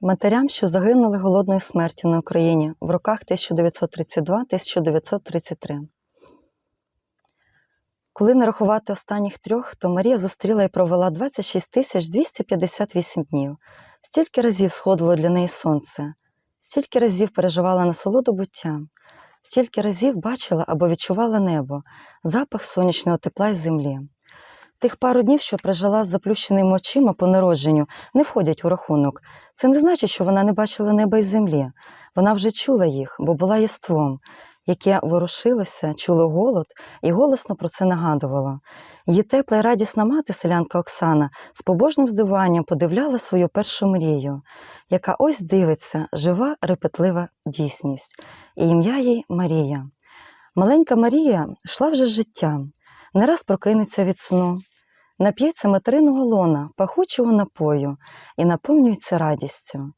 матерям, що загинули голодною смертю на Україні в роках 1932-1933. Коли не рахувати останніх трьох, то Марія зустріла і провела 26 тисяч 258 днів. Стільки разів сходило для неї сонце, стільки разів переживала насолоду буття, стільки разів бачила або відчувала небо, запах сонячного тепла й землі. Тих пару днів, що прожила з заплющеними очима по народженню, не входять у рахунок. Це не значить, що вона не бачила неба і землі. Вона вже чула їх, бо була єством, яке ворушилося, чуло голод і голосно про це нагадувало. Її тепла й радісна мати, селянка Оксана, з побожним здивуванням подивляла свою першу мрію, яка ось дивиться, жива, репетлива дійсність, і ім'я їй Марія. Маленька Марія йшла вже з життям, не раз прокинеться від сну, нап'ється материного лона, пахучого напою і наповнюється радістю.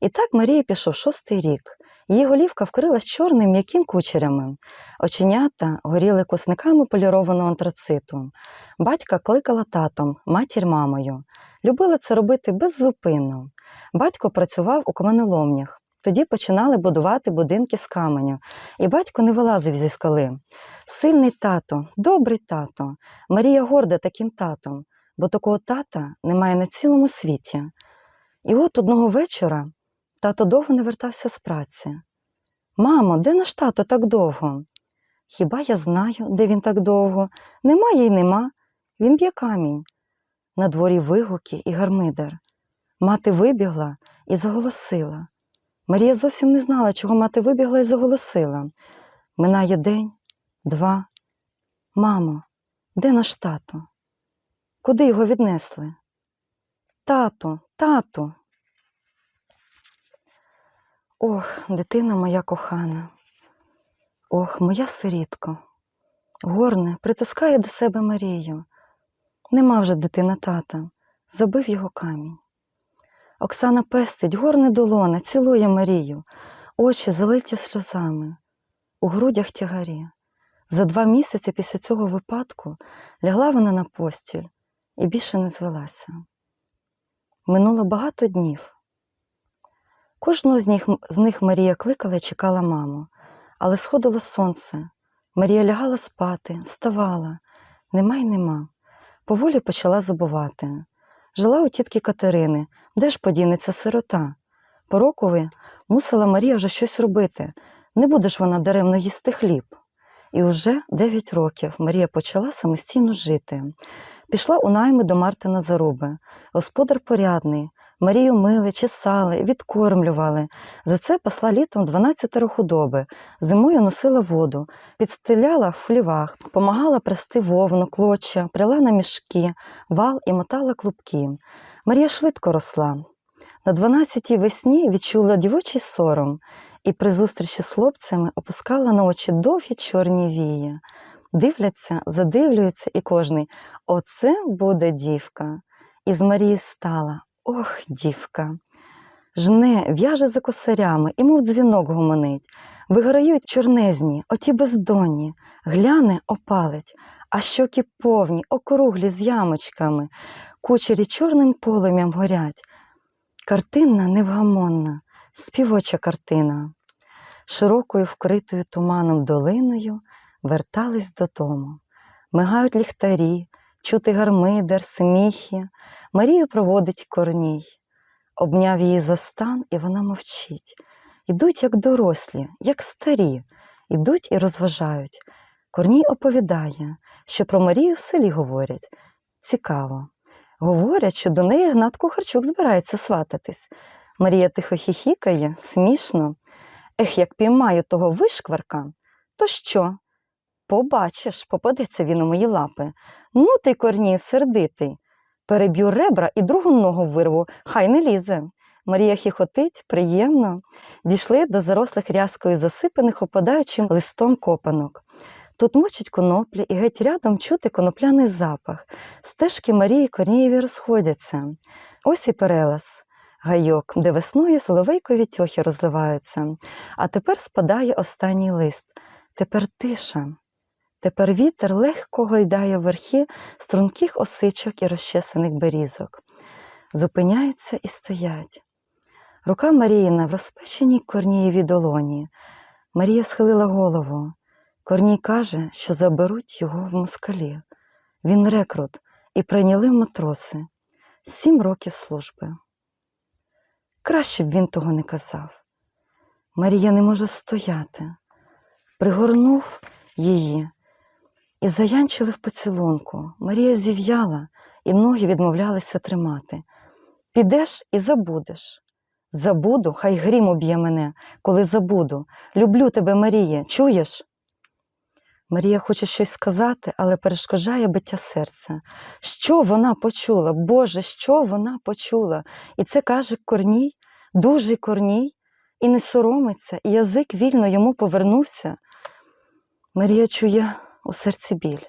І так Марія пішов шостий рік. Її голівка вкрилась чорним м'яким кучерями, оченята горіли кусниками полірованого антрациту. Батька кликала татом, матір мамою. Любила це робити беззупинно. Батько працював у каменоломнях. Тоді починали будувати будинки з каменю, і батько не вилазив зі скали. Сильний тато, добрий тато. Марія горда таким татом, бо такого тата немає на цілому світі. І от одного вечора тато довго не вертався з праці. Мамо, де наш тато так довго? Хіба я знаю, де він так довго? Немає й нема. Він б'є камінь. На дворі вигуки і гармидер. Мати вибігла і заголосила. Марія зовсім не знала, чого мати вибігла і заголосила. Минає день, два. Мамо, де наш тато? Куди його віднесли? Тату, тату. Ох, дитина моя кохана. Ох, моя сирітко. Горне притискає до себе Марію. Нема вже дитина тата, забив його камінь. Оксана пестить, горне долоне, цілує Марію, очі залиті сльозами, у грудях тягарі. За два місяці після цього випадку лягла вона на постіль і більше не звелася. Минуло багато днів. Кожного з них, з них Марія кликала і чекала маму, але сходило сонце. Марія лягала спати, вставала, нема й нема. Поволі почала забувати. Жила у тітки Катерини, де ж подінеться сирота. По рокові мусила Марія вже щось робити, не буде ж вона даремно їсти хліб. І уже дев'ять років Марія почала самостійно жити. Пішла у найми до Мартина Заруби. Господар порядний, Марію мили, чесали, відкормлювали. За це пасла літом 12 худоби, зимою носила воду, підстеляла в хлівах, помагала прести вовну, клоча, пряла на мішки, вал і мотала клубки. Марія швидко росла. На 12-й весні відчула дівочий сором і при зустрічі з хлопцями опускала на очі довгі чорні вії. Дивляться, задивлюються, і кожний Оце буде дівка. І з Марії стала Ох, дівка. Жне, в'яже за косарями, і, мов дзвінок гомонить. Виграють чорнезні, оті бездонні, гляне, опалить, а щоки повні, округлі з ямочками, кучері чорним полум'ям горять. Картинна невгамонна, співоча картина. Широкою вкритою туманом долиною вертались додому. Мигають ліхтарі, чути гармидер, сміхи. Марію проводить корній. Обняв її за стан, і вона мовчить. Ідуть, як дорослі, як старі, ідуть і розважають. Корній оповідає, що про Марію в селі говорять. Цікаво. Говорять, що до неї Гнат Кухарчук збирається свататись. Марія тихо хіхікає, смішно. Ех, як піймаю того вишкварка, то що? Побачиш, попадеться він у мої лапи. Ну ти, корній, сердитий. Переб'ю ребра і другу ногу вирву, хай не лізе. Марія хіхотить, приємно. Дійшли до зарослих рязкою засипаних опадаючим листом копанок. Тут мочать коноплі і геть рядом чути конопляний запах. Стежки Марії Корнієві розходяться. Ось і перелаз. Гайок, де весною соловейкові тьохи розливаються, а тепер спадає останній лист. Тепер тиша. Тепер вітер легко гойдає верхи струнких осичок і розчесаних берізок. Зупиняються і стоять. Рука Маріїна в розпеченій Корнієвій долоні. Марія схилила голову. Корній каже, що заберуть його в москалі. Він рекрут і прийняли матроси. Сім років служби. Краще б він того не казав. Марія не може стояти. Пригорнув її і заянчили в поцілунку. Марія зів'яла, і ноги відмовлялися тримати. Підеш і забудеш. Забуду, хай грім уб'є мене, коли забуду. Люблю тебе, Марія, чуєш? Марія хоче щось сказати, але перешкоджає биття серця. Що вона почула? Боже, що вона почула? І це каже Корній, дужий Корній, і не соромиться, і язик вільно йому повернувся. Марія чує у серці біль.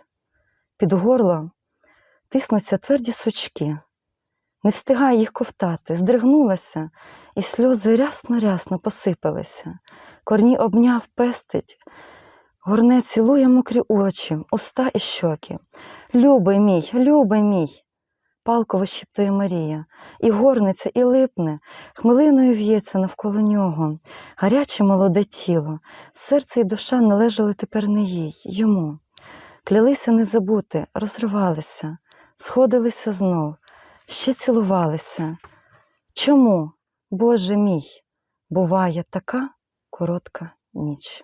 Під горлом тиснуться тверді сучки, не встигає їх ковтати, здригнулася, і сльози рясно-рясно посипалися. Корній обняв, пестить, горне цілує мокрі очі, уста і щоки. Любий мій, любий мій. Палко вишіптує Марія, і горниться, і липне, хмелиною в'ється навколо нього, гаряче молоде тіло, серце і душа належали тепер не їй, йому. Клялися не забути, розривалися, сходилися знов, ще цілувалися. Чому, Боже мій, буває така коротка ніч?